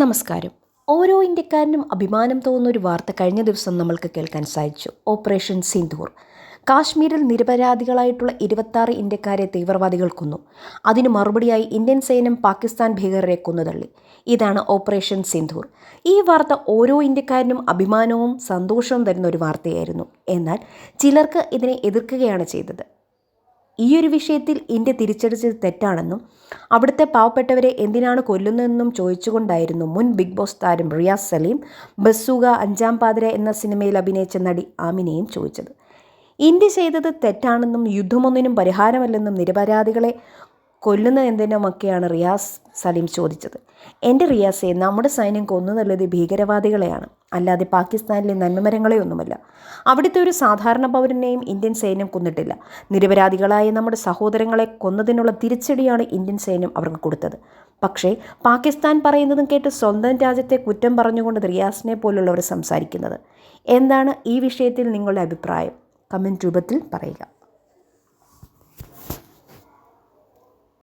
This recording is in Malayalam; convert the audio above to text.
നമസ്കാരം. ഓരോ ഇന്ത്യക്കാരനും അഭിമാനം തോന്നുന്ന ഒരു വാർത്ത കഴിഞ്ഞ ദിവസം നമ്മൾക്ക് കേൾക്കാൻ സാധിച്ചു. ഓപ്പറേഷൻ സിന്ധൂർ കാശ്മീരിൽ നിരപരാധികളായിട്ടുള്ള ഇരുപത്താറ് ഇന്ത്യക്കാരെ തീവ്രവാദികൾ കൊന്നു. അതിനു മറുപടിയായി ഇന്ത്യൻ സൈന്യം പാകിസ്ഥാൻ ഭീകരരെ കൊന്നുതള്ളി. ഇതാണ് ഓപ്പറേഷൻ സിന്ധൂർ ഈ വാർത്ത ഓരോ ഇന്ത്യക്കാരനും അഭിമാനവും സന്തോഷവും തരുന്ന ഒരു വാർത്തയായിരുന്നു. എന്നാൽ ചിലർക്ക് ഇതിനെ എതിർക്കുകയാണ് ചെയ്തത്. ഈ ഒരു വിഷയത്തിൽ ഇന്ത്യ തിരിച്ചടിച്ചത് തെറ്റാണെന്നും അവിടുത്തെ പാവപ്പെട്ടവരെ എന്തിനാണ് കൊല്ലുന്നതെന്നും ചോദിച്ചുകൊണ്ടായിരുന്നു മുൻ ബിഗ് ബോസ് താരം റിയാസ് സലീം ബസ്സുക അഞ്ചാം പാതിര എന്ന സിനിമയിൽ അഭിനയിച്ച നടി ആമിനെയും ചോദിച്ചത്. ഇന്ത്യ ചെയ്തത് തെറ്റാണെന്നും യുദ്ധമൊന്നിനും പരിഹാരമല്ലെന്നും നിരപരാധികളെ കൊല്ലുന്ന എന്തിനുമൊക്കെയാണ് റിയാസ് സലീം ചോദിച്ചത്? എന്റെ റിയാസെ നമ്മുടെ സൈന്യം കൊന്നു നല്ലത് ഭീകരവാദികളെയാണ്. അല്ലാതെ പാകിസ്ഥാനിലെ നന്മമരങ്ങളെയൊന്നുമല്ല. അവിടുത്തെ ഒരു സാധാരണ പൗരനെയും ഇന്ത്യൻ സൈന്യം കൊന്നിട്ടില്ല. നിരപരാധികളായ നമ്മുടെ സഹോദരങ്ങളെ കൊന്നതിനുള്ള തിരിച്ചടിയാണ് ഇന്ത്യൻ സൈന്യം അവർക്ക് കൊടുത്തത്. പക്ഷേ പാകിസ്ഥാൻ പറയുന്നതും കേട്ട് സ്വന്തം രാജ്യത്തെ കുറ്റം പറഞ്ഞുകൊണ്ട് റിയാസിനെ പോലുള്ളവർ സംസാരിക്കുന്നത്. എന്താണ് ഈ വിഷയത്തിൽ നിങ്ങളുടെ അഭിപ്രായം? കമന്റ് രൂപത്തിൽ പറയുക.